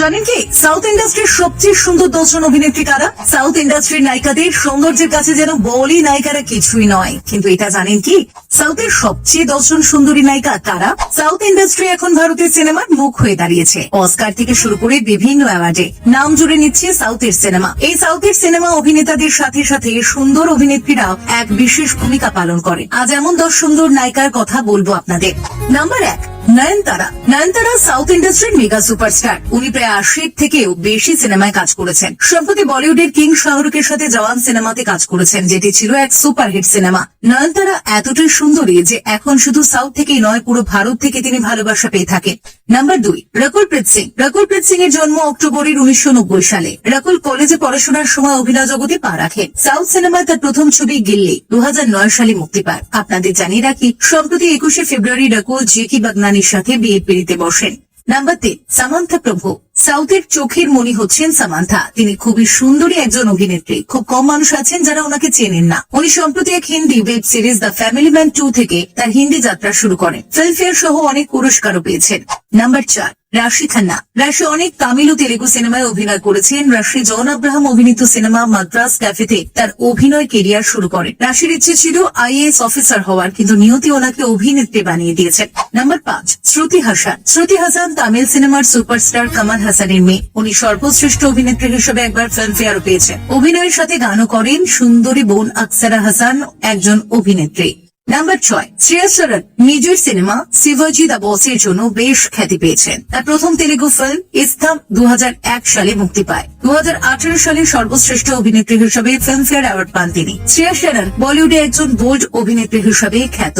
জানেন কি? সাউথ ইন্ডাস্ট্রির সবচেয়ে সুন্দর দশজন অভিনেত্রী কারা? সাউথ ইন্ডাস্ট্রির নায়িকাদের সৌন্দর্যের কাছে যেন বলি নায়িকারা কিছুই নয়। কিন্তু এটা জানেন কি? সাউথের সবচেয়ে দশজন সুন্দরী নায়িকা কারা? সাউথ ইন্ডাস্ট্রি এখন ভারতের সিনেমার মুখ হয়ে দাঁড়িয়েছে। অস্কার থেকে শুরু করে বিভিন্ন অ্যাওয়ার্ডে নাম জুড়ে নিচ্ছে সাউথের সিনেমা এই সাউথের সিনেমা অভিনেতাদের সাথে সাথে সুন্দর অভিনেত্রীরাও এক বিশেষ ভূমিকা পালন করে। আজ এমন দশ সুন্দর নায়িকার কথা বলব আপনাদের। নাম্বার এক নয়নতারা। নয়নতারা সাউথ ইন্ডাস্ট্রির মেগা সুপারস্টার উনি প্রায় আশির থেকেও বেশি সিনেমায় কাজ করেছেন। সম্প্রতি বলিউডের কিং শাহরুখের সাথে জওয়ান সিনেমাতে কাজ করেছেন, যেটি ছিল এক সুপারহিট সিনেমা। নয়নতারা এতটাই সুন্দরী যে এখন শুধু সাউথ থেকেই নয়, পুরো ভারত থেকে তিনি ভালোবাসা পেয়ে থাকেন। নাম্বার দুই, রকুলপ্রীত সিং। রকুলপ্রীত সিং এর জন্ম অক্টোবরের উনিশশো নব্বই সালে। রকুল কলেজে পড়াশোনার সময় অভিনয় জগতে পা রাখেন। সাউথ সিনেমায় তার প্রথম ছবি গিল্লি দু হাজার নয় সালে মুক্তি পায়। আপনাদের জানিয়ে রাখি, সম্প্রতি একুশে ফেব্রুয়ারি রকুল জেকি বাগনানির সাথে বিয়ে পিড়িতে বসেন। নাম্বার তিন, সামান্থা প্রভু। সাউথের চোখের মনি হচ্ছেন সামান্থা। তিনি খুবই সুন্দরী একজন অভিনেত্রী। খুব কম মানুষ আছেন যারা ওনাকে চেনেন না। উনি সম্প্রতি এক Hindi web series the family man two থেকে তার হিন্দি যাত্রা শুরু করেন। ফিল্মফেয়ার সহ অনেক পুরস্কারও পেয়েছেন। নাম্বার চার রাশি খান্না। রাশি অনেক তামিল ও তেলেগু সিনেমায় অভিনয় করেছেন। রাশি জন আব্রাহাম অভিনীত সিনেমা মাদ্রাস ক্যাফেতে তার অভিনয় কেরিয়ার শুরু করেন রাশির ইচ্ছে ছিল আইএএস অফিসার হওয়ার, কিন্তু নিয়তি ওনাকে অভিনেত্রী বানিয়ে দিয়েছেন। নাম্বার পাঁচ, শ্রুতি হাসান। শ্রুতি হাসান তামিল সিনেমার সুপারস্টার কামাল হাসানের মেয়ে। উনি সর্বশ্রেষ্ঠ অভিনেত্রী হিসেবে একবার ফিল্মফেয়ারও পেয়েছেন। অভিনয়ের সাথে গানও করেন সুন্দরী বোন আকসারা হাসান, একজন অভিনেত্রী। নাম্বার ছয়, শ্রেয়া সরণ নিজের সিনেমা শিবাজি দা বসের জন্য বেশ খ্যাতি পেয়েছেন তার প্রথম তেলেগু ফিল্ম ইস্তাম দু হাজার এক সালে মুক্তি পায়। দু হাজার আঠারো সালে সর্বশ্রেষ্ঠ অভিনেত্রী হিসেবে ফিল্মফেয়ার অ্যাওয়ার্ড পান তিনি। শ্রেয়া সরণ, বলিউডে একজন বোল্ড অভিনেত্রী হিসেবে খ্যাত।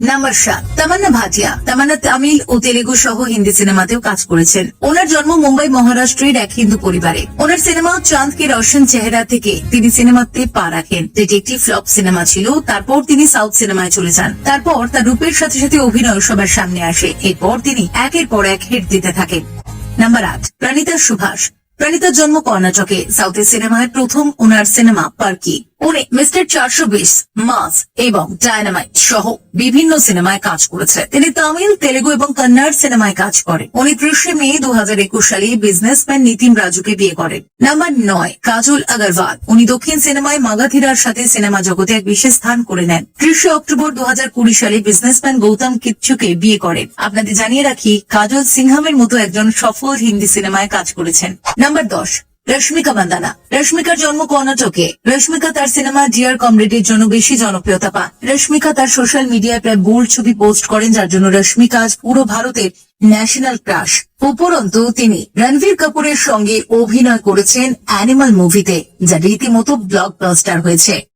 নাম্বার সাত তামান্না ভাটিয়া, তামান্না তামিল ও তেলেগু সহ হিন্দি সিনেমাতেও কাজ করেছেন। ওনার জন্ম মুম্বাই, মহারাষ্ট্রের এক হিন্দু পরিবারে। ওনার সিনেমা চাঁদ কে রোশন চেহারা থেকে তিনি সিনেমাতে পা রাখেন। যেটি একটি ফ্লপ সিনেমা ছিল, তারপর তিনি সাউথ সিনেমায় চলে যান। তারপর তার রূপের সাথে সাথে অভিনয় সবার সামনে আসে। এরপর তিনি একের পর এক হিট দিতে থাকেন। নাম্বার আট, প্রাণিতা সুভাষ। প্রাণিতার জন্ম কর্ণাটকে। সাউথের সিনেমায় প্রথম ওনার সিনেমা পার্কি। উনি মিস্টার চারশো বিশ, মাস এবং ডায়নামাইট সহ বিভিন্ন সিনেমায় কাজ করেছে। তিনি তামিল, তেলেগু এবং কন্নড় সিনেমায় কাজ করেন। উনি ত্রিশে মে দু হাজার একুশ সালে বিজনেসম্যান নীতিন রাজুকে বিয়ে করেন। নাম্বার নয়, কাজল আগরওয়াল। উনি দক্ষিণ সিনেমায় মাগাথিরার সাথে সিনেমা জগতে এক বিশেষ স্থান করে নেন। ত্রিশে অক্টোবর দু হাজার কুড়ি সালে বিজনেসম্যান গৌতম কিচ্ছুকে বিয়ে করেন। আপনাদের জানিয়ে রাখি, কাজল সিংহামের মতো একজন সফল হিন্দি সিনেমায় কাজ করেছেন। নাম্বার দশ রশ্মিকা বান্দানা রশ্মিকার জন্ম কর্ণাটকে। রশ্মিকা তার সিনেমা ডিয়ার কমরেডের জন্য বেশি জনপ্রিয়তা পান। রশ্মিকা তার সোশ্যাল মিডিয়ায় প্রায় বোল্ড ছবি পোস্ট করেন, যার জন্য রশ্মিকা আজ পুরো ভারতের ন্যাশনাল ক্রাশ। উপরন্তু, তিনি রণবীর কাপুরের সঙ্গে অভিনয় করেছেন অ্যানিমাল মুভিতে, যা রীতিমতো ব্লকবাস্টার হয়েছে।